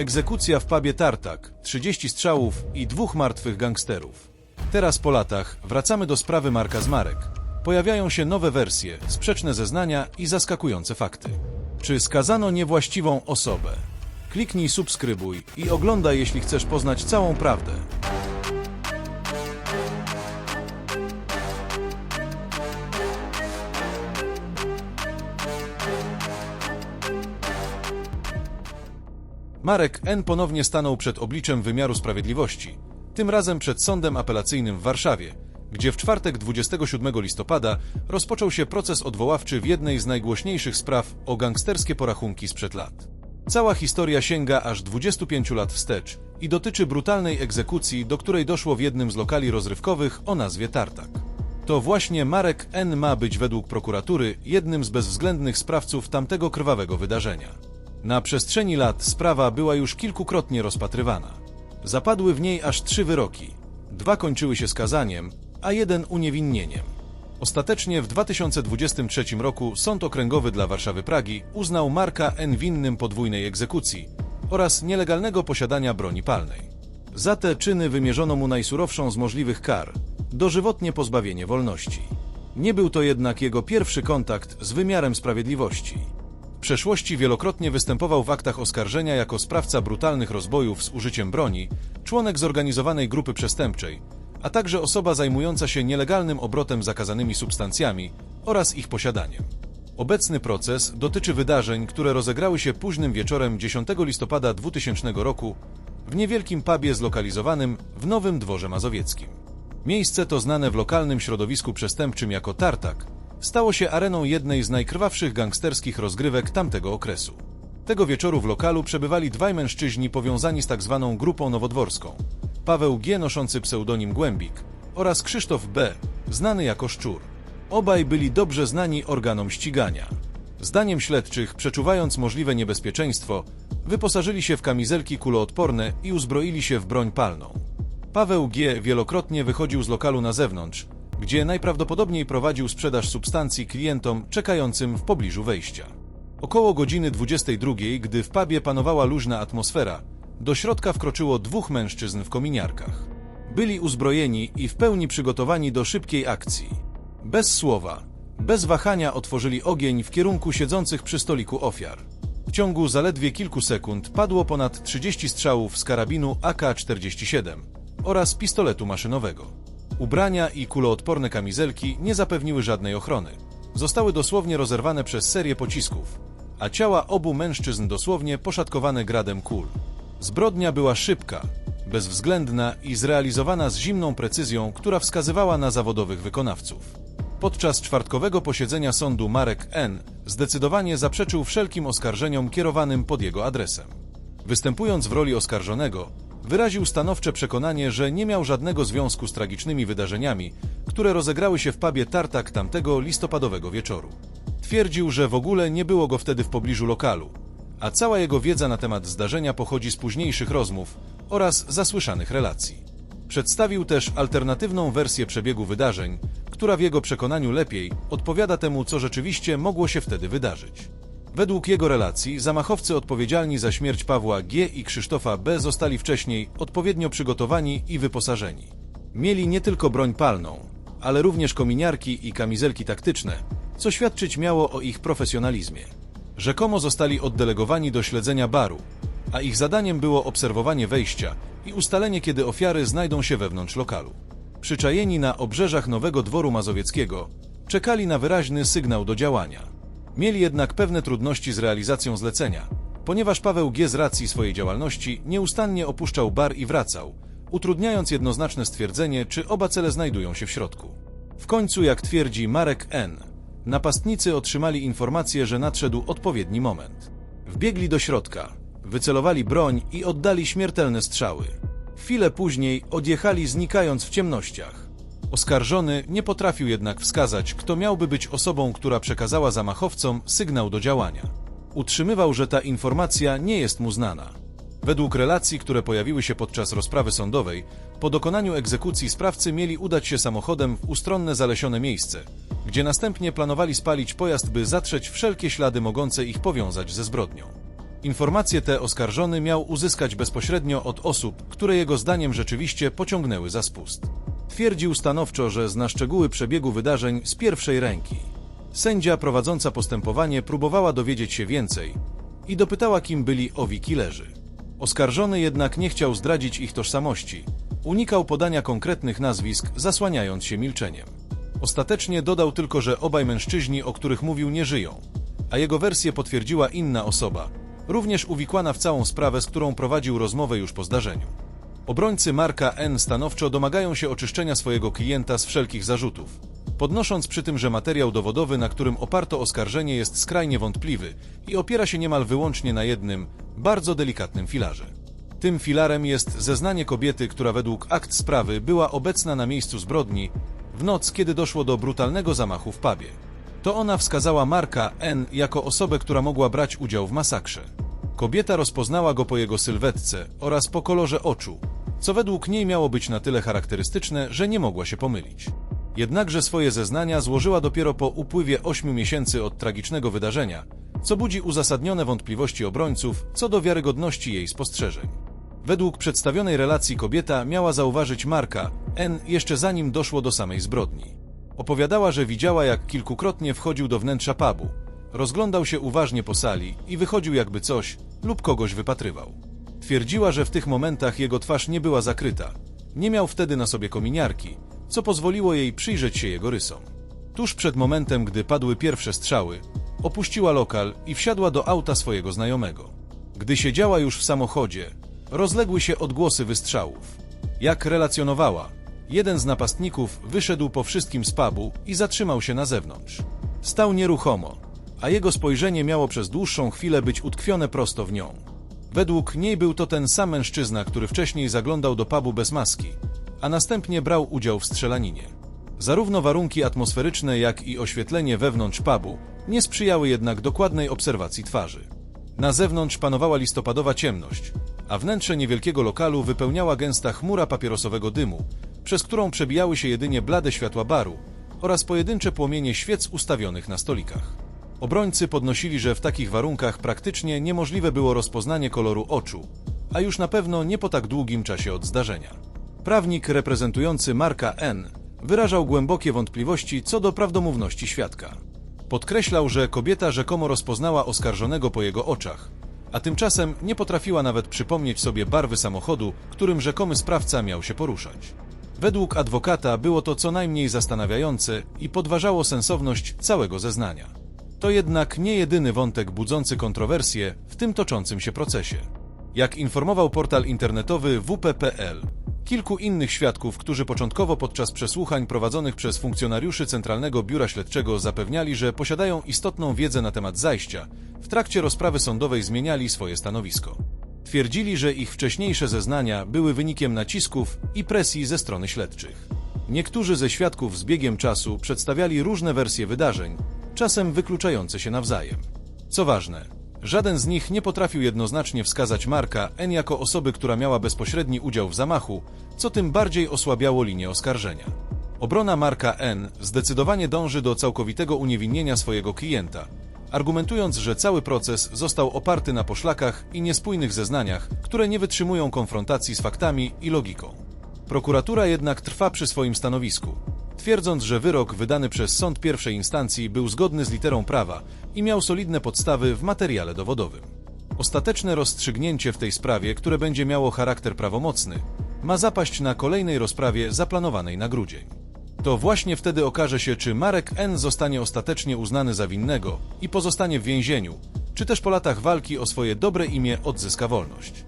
Egzekucja w pubie Tartak, 30 strzałów i dwóch martwych gangsterów. Teraz po latach wracamy do sprawy Marka Zmarek. Pojawiają się nowe wersje, sprzeczne zeznania i zaskakujące fakty. Czy skazano niewłaściwą osobę? Kliknij subskrybuj i oglądaj, jeśli chcesz poznać całą prawdę. Marek N. ponownie stanął przed obliczem wymiaru sprawiedliwości, tym razem przed sądem apelacyjnym w Warszawie, gdzie w czwartek 27 listopada rozpoczął się proces odwoławczy w jednej z najgłośniejszych spraw o gangsterskie porachunki sprzed lat. Cała historia sięga aż 25 lat wstecz i dotyczy brutalnej egzekucji, do której doszło w jednym z lokali rozrywkowych o nazwie Tartak. To właśnie Marek N. ma być według prokuratury jednym z bezwzględnych sprawców tamtego krwawego wydarzenia. Na przestrzeni lat sprawa była już kilkukrotnie rozpatrywana. Zapadły w niej aż trzy wyroki. Dwa kończyły się skazaniem, a jeden uniewinnieniem. Ostatecznie w 2023 roku Sąd Okręgowy dla Warszawy Pragi uznał Marka N. winnym podwójnej egzekucji oraz nielegalnego posiadania broni palnej. Za te czyny wymierzono mu najsurowszą z możliwych kar dożywotnie pozbawienie wolności. Nie był to jednak jego pierwszy kontakt z wymiarem sprawiedliwości. Przeszłości wielokrotnie występował w aktach oskarżenia jako sprawca brutalnych rozbojów z użyciem broni, członek zorganizowanej grupy przestępczej, a także osoba zajmująca się nielegalnym obrotem zakazanymi substancjami oraz ich posiadaniem. Obecny proces dotyczy wydarzeń, które rozegrały się późnym wieczorem 10 listopada 2000 roku w niewielkim pubie zlokalizowanym w Nowym Dworze Mazowieckim. Miejsce to znane w lokalnym środowisku przestępczym jako Tartak, stało się areną jednej z najkrwawszych gangsterskich rozgrywek tamtego okresu. Tego wieczoru w lokalu przebywali dwaj mężczyźni powiązani z tak zwaną grupą nowodworską. Paweł G. noszący pseudonim Głębik oraz Krzysztof B., znany jako Szczur. Obaj byli dobrze znani organom ścigania. Zdaniem śledczych, przeczuwając możliwe niebezpieczeństwo, wyposażyli się w kamizelki kuloodporne i uzbroili się w broń palną. Paweł G. wielokrotnie wychodził z lokalu na zewnątrz, gdzie najprawdopodobniej prowadził sprzedaż substancji klientom czekającym w pobliżu wejścia. Około godziny 22, gdy w pubie panowała luźna atmosfera, do środka wkroczyło dwóch mężczyzn w kominiarkach. Byli uzbrojeni i w pełni przygotowani do szybkiej akcji. Bez słowa, bez wahania otworzyli ogień w kierunku siedzących przy stoliku ofiar. W ciągu zaledwie kilku sekund padło ponad 30 strzałów z karabinu AK-47 oraz pistoletu maszynowego. Ubrania i kuloodporne kamizelki nie zapewniły żadnej ochrony. Zostały dosłownie rozerwane przez serię pocisków, a ciała obu mężczyzn dosłownie poszatkowane gradem kul. Zbrodnia była szybka, bezwzględna i zrealizowana z zimną precyzją, która wskazywała na zawodowych wykonawców. Podczas czwartkowego posiedzenia sądu Marek N. zdecydowanie zaprzeczył wszelkim oskarżeniom kierowanym pod jego adresem. Występując w roli oskarżonego, wyraził stanowcze przekonanie, że nie miał żadnego związku z tragicznymi wydarzeniami, które rozegrały się w pubie Tartak tamtego listopadowego wieczoru. Twierdził, że w ogóle nie było go wtedy w pobliżu lokalu, a cała jego wiedza na temat zdarzenia pochodzi z późniejszych rozmów oraz zasłyszanych relacji. Przedstawił też alternatywną wersję przebiegu wydarzeń, która w jego przekonaniu lepiej odpowiada temu, co rzeczywiście mogło się wtedy wydarzyć. Według jego relacji zamachowcy odpowiedzialni za śmierć Pawła G. i Krzysztofa B. zostali wcześniej odpowiednio przygotowani i wyposażeni. Mieli nie tylko broń palną, ale również kominiarki i kamizelki taktyczne, co świadczyć miało o ich profesjonalizmie. Rzekomo zostali oddelegowani do śledzenia baru, a ich zadaniem było obserwowanie wejścia i ustalenie, kiedy ofiary znajdą się wewnątrz lokalu. Przyczajeni na obrzeżach Nowego Dworu Mazowieckiego, czekali na wyraźny sygnał do działania. Mieli jednak pewne trudności z realizacją zlecenia, ponieważ Paweł G. z racji swojej działalności nieustannie opuszczał bar i wracał, utrudniając jednoznaczne stwierdzenie, czy oba cele znajdują się w środku. W końcu, jak twierdzi Marek N., napastnicy otrzymali informację, że nadszedł odpowiedni moment. Wbiegli do środka, wycelowali broń i oddali śmiertelne strzały. Chwilę później odjechali znikając w ciemnościach. Oskarżony nie potrafił jednak wskazać, kto miałby być osobą, która przekazała zamachowcom sygnał do działania. Utrzymywał, że ta informacja nie jest mu znana. Według relacji, które pojawiły się podczas rozprawy sądowej, po dokonaniu egzekucji sprawcy mieli udać się samochodem w ustronne zalesione miejsce, gdzie następnie planowali spalić pojazd, by zatrzeć wszelkie ślady mogące ich powiązać ze zbrodnią. Informacje te oskarżony miał uzyskać bezpośrednio od osób, które jego zdaniem rzeczywiście pociągnęły za spust. Twierdził stanowczo, że zna szczegóły przebiegu wydarzeń z pierwszej ręki. Sędzia prowadząca postępowanie próbowała dowiedzieć się więcej i dopytała, kim byli owi killerzy. Oskarżony jednak nie chciał zdradzić ich tożsamości. Unikał podania konkretnych nazwisk, zasłaniając się milczeniem. Ostatecznie dodał tylko, że obaj mężczyźni, o których mówił, nie żyją, a jego wersję potwierdziła inna osoba, również uwikłana w całą sprawę, z którą prowadził rozmowę już po zdarzeniu. Obrońcy Marka N. stanowczo domagają się oczyszczenia swojego klienta z wszelkich zarzutów, podnosząc przy tym, że materiał dowodowy, na którym oparto oskarżenie, jest skrajnie wątpliwy i opiera się niemal wyłącznie na jednym, bardzo delikatnym filarze. Tym filarem jest zeznanie kobiety, która według akt sprawy była obecna na miejscu zbrodni w noc, kiedy doszło do brutalnego zamachu w pubie. To ona wskazała Marka N. jako osobę, która mogła brać udział w masakrze. Kobieta rozpoznała go po jego sylwetce oraz po kolorze oczu, co według niej miało być na tyle charakterystyczne, że nie mogła się pomylić. Jednakże swoje zeznania złożyła dopiero po upływie 8 miesięcy od tragicznego wydarzenia, co budzi uzasadnione wątpliwości obrońców co do wiarygodności jej spostrzeżeń. Według przedstawionej relacji kobieta miała zauważyć Marka N. jeszcze zanim doszło do samej zbrodni. Opowiadała, że widziała jak kilkukrotnie wchodził do wnętrza pubu, rozglądał się uważnie po sali i wychodził jakby coś lub kogoś wypatrywał. Twierdziła, że w tych momentach jego twarz nie była zakryta. Nie miał wtedy na sobie kominiarki, co pozwoliło jej przyjrzeć się jego rysom. Tuż przed momentem, gdy padły pierwsze strzały, opuściła lokal i wsiadła do auta swojego znajomego. Gdy siedziała już w samochodzie, rozległy się odgłosy wystrzałów. Jak relacjonowała, jeden z napastników wyszedł po wszystkim z pubu i zatrzymał się na zewnątrz. Stał nieruchomo, a jego spojrzenie miało przez dłuższą chwilę być utkwione prosto w nią. Według niej był to ten sam mężczyzna, który wcześniej zaglądał do pubu bez maski, a następnie brał udział w strzelaninie. Zarówno warunki atmosferyczne, jak i oświetlenie wewnątrz pubu nie sprzyjały jednak dokładnej obserwacji twarzy. Na zewnątrz panowała listopadowa ciemność, a wnętrze niewielkiego lokalu wypełniała gęsta chmura papierosowego dymu, przez którą przebijały się jedynie blade światła baru oraz pojedyncze płomienie świec ustawionych na stolikach. Obrońcy podnosili, że w takich warunkach praktycznie niemożliwe było rozpoznanie koloru oczu, a już na pewno nie po tak długim czasie od zdarzenia. Prawnik reprezentujący Marka N. wyrażał głębokie wątpliwości co do prawdomówności świadka. Podkreślał, że kobieta rzekomo rozpoznała oskarżonego po jego oczach, a tymczasem nie potrafiła nawet przypomnieć sobie barwy samochodu, którym rzekomy sprawca miał się poruszać. Według adwokata było to co najmniej zastanawiające i podważało sensowność całego zeznania. To jednak nie jedyny wątek budzący kontrowersje w tym toczącym się procesie. Jak informował portal internetowy WP.pl, kilku innych świadków, którzy początkowo podczas przesłuchań prowadzonych przez funkcjonariuszy Centralnego Biura Śledczego zapewniali, że posiadają istotną wiedzę na temat zajścia, w trakcie rozprawy sądowej zmieniali swoje stanowisko. Twierdzili, że ich wcześniejsze zeznania były wynikiem nacisków i presji ze strony śledczych. Niektórzy ze świadków z biegiem czasu przedstawiali różne wersje wydarzeń, czasem wykluczające się nawzajem. Co ważne, żaden z nich nie potrafił jednoznacznie wskazać Marka N jako osoby, która miała bezpośredni udział w zamachu, co tym bardziej osłabiało linię oskarżenia. Obrona Marka N zdecydowanie dąży do całkowitego uniewinnienia swojego klienta, argumentując, że cały proces został oparty na poszlakach i niespójnych zeznaniach, które nie wytrzymują konfrontacji z faktami i logiką. Prokuratura jednak trwa przy swoim stanowisku, twierdząc, że wyrok wydany przez sąd pierwszej instancji był zgodny z literą prawa i miał solidne podstawy w materiale dowodowym. Ostateczne rozstrzygnięcie w tej sprawie, które będzie miało charakter prawomocny, ma zapaść na kolejnej rozprawie zaplanowanej na grudzień. To właśnie wtedy okaże się, czy Marek N. zostanie ostatecznie uznany za winnego i pozostanie w więzieniu, czy też po latach walki o swoje dobre imię odzyska wolność.